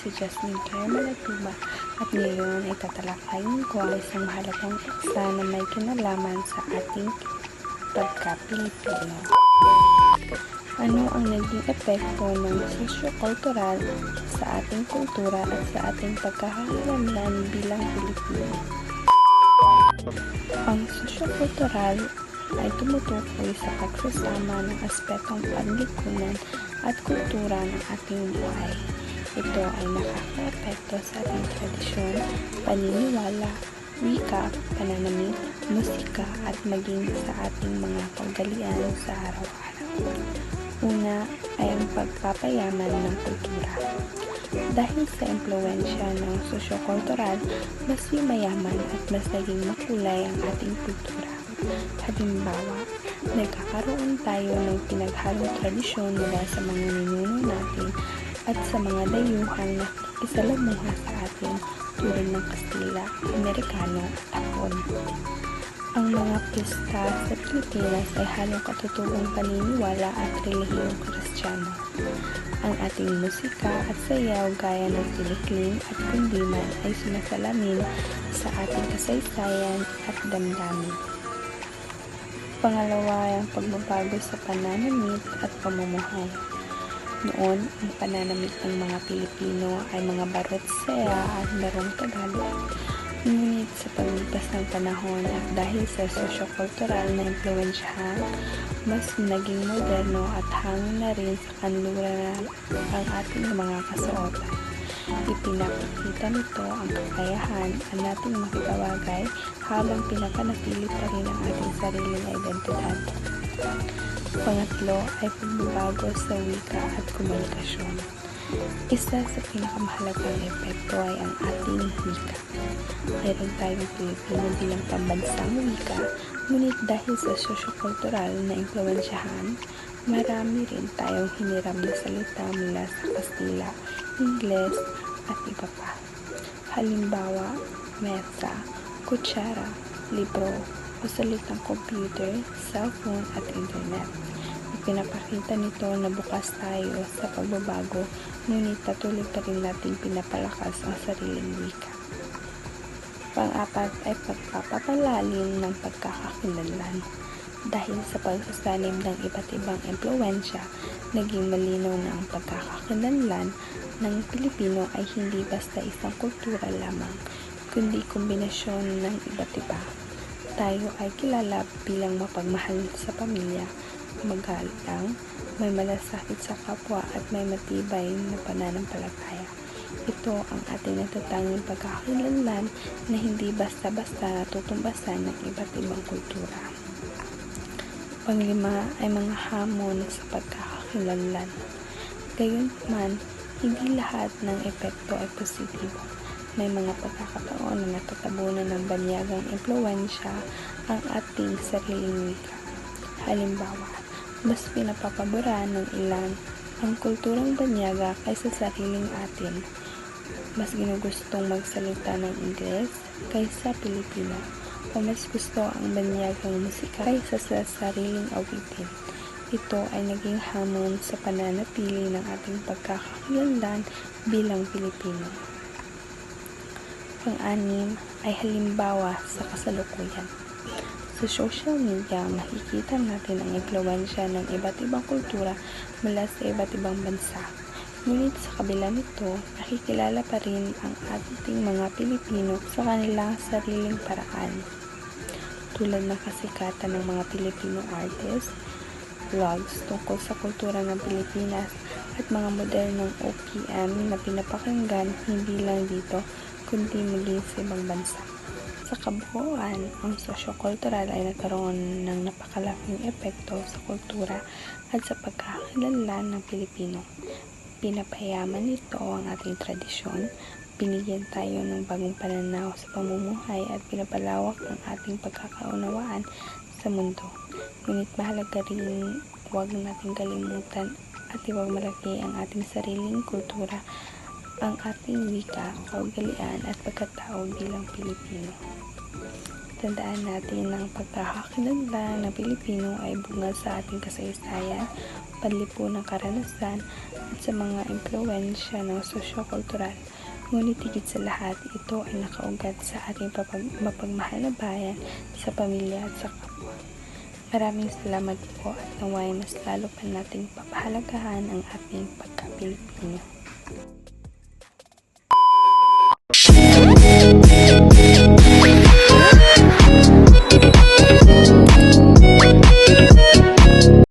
si Jasmine Claire at ngayon ay tatalakayin ko ang isang mahalagang paksa na may kinalaman sa ating pagka-Pilipino. Ano ang naging epekto ng sosyo-kultural sa ating kultura at sa ating pagkakakilanlan bilang Pilipino? Ang sosyo-kultural ay tumutukoy sa pagsasama ng aspetong panlipunan at kultura ng ating buhay. Ito ay nakaka-epekto sa ating tradisyon, paniniwala, wika, pananamit, musika at maging sa ating mga kaugalian sa araw-araw. Una ay ang pagpapayaman ng kultura. Dahil sa impluensya ng sosyo-kultural, mas yumayaman at mas naging makulay ang ating kultura. Halimbawa, nagkakaroon tayo ng pinaghalong tradisyon mula sa mga ninuno natin at sa mga dayuhang nakikisalamuha sa atin tulad ng Kastila, Amerikano at Hapon. Ang mga pista sa Pilipinas ay halong katutubong paniniwala at relihiyong kristyano. Ang ating musika at sayaw gaya ng silikling at kundiman ay sumasalamin sa ating kasaysayan at damdamin. Pangalawa ang pagbabago sa pananamit at pamumuhay. Noon, ang pananamit ng mga Pilipino ay mga barot saya at larong Tagalog. Ngunit sa paglipas ng panahon at dahil sa sosyo-kultural na impluensyahan, mas naging moderno at hangin na rin sa kanluran ang ating mga kasuotan. Ipinapakita nito ang kakayahan ang nating makibawagay habang pinapanatili pa rin ang ating sariling identidad. Pangatlo ay pagbabago sa wika at komunikasyon. Isa sa pinakamahalagang epekto ay ang ating wika. Mayroon tayong Pilipino bilang pambansang wika, ngunit dahil sa sosyo-kultural na impluensyahan, marami rin tayong hiniram na salita mula sa Kastila, Ingles, at iba pa. Halimbawa, mesa, kutsara, libro, o salitang computer, cellphone at internet. Ipinapakita nito na bukas tayo sa pagbabago, ngunit patuloy pa rin natin pinapalakas ang sariling wika. Pang-apat ay pagpapapalalim ng pagkakakilanlan. Dahil sa pagsasalim ng iba't ibang impluensya, naging malinaw na ang pagkakakilanlan ng Pilipino ay hindi basta isang kultura lamang, kundi kombinasyon ng iba't iba. Tayo ay kilala bilang mapagmahal sa pamilya, magalang, may malasakit sa kapwa at may matibay na pananampalataya. Ito ang ating natatanging pagkakakilanlan na hindi basta-basta natutumbasan ng iba't ibang kultura. Panglima ay mga hamon sa pagkakakilanlan. Gayunman, hindi lahat ng epekto ay positibo. May mga pagkakataon na natatabunan ng banyagang impluensya ang ating sariling wika. Halimbawa, mas pinapapabura ng ilan ang kulturang banyaga kaysa sariling atin. Mas ginugustong magsalita ng Ingles kaysa Pilipino o mas gusto ang banyagang musika kaysa sa sariling awitin. Ito ay naging hamon sa pananatili ng ating pagkakakilanlan bilang Pilipino. Pang-anim ay halimbawa sa kasalukuyan. Sa social media, makikita natin ang impluensya ng iba't ibang kultura mula sa iba't ibang bansa. Ngunit sa kabila nito, nakikilala pa rin ang ating mga Pilipino sa kanilang sariling paraan. Tulad ng kasikatan ng mga Filipino artists, vlogs tungkol sa kultura ng Pilipinas at mga modernong OPM na pinapakinggan hindi lang dito kundi maging sa ibang bansa. Sa kabuuan, ang sosyo-kultural ay nagkaroon ng napakalaking epekto sa kultura at sa pagkakakilanlan ng Pilipino. Pinapayaman nito ang ating tradisyon, binigyan tayo ng bagong pananaw sa pamumuhay at pinapalawak ang ating pagkakaunawaan sa mundo. Ngunit mahalaga rin huwag natin kalimutan at iwagmalaki ang ating sariling kultura, ang ating wika, kaugalian at pagkatao bilang Pilipino. tandaan natin ang pagkakakilanlan ng Pilipino ay bunga sa ating kasaysayan, panlipunang karanasan, at sa mga impluensya ng sosyo-kultural. Ngunit higit sa lahat, ito ay nakaugat sa ating mapagmahal na bayan, sa pamilya at sa kapwa. Maraming salamat po at naway mas lalo pa nating papahalagahan ang ating pagka-Pilipino.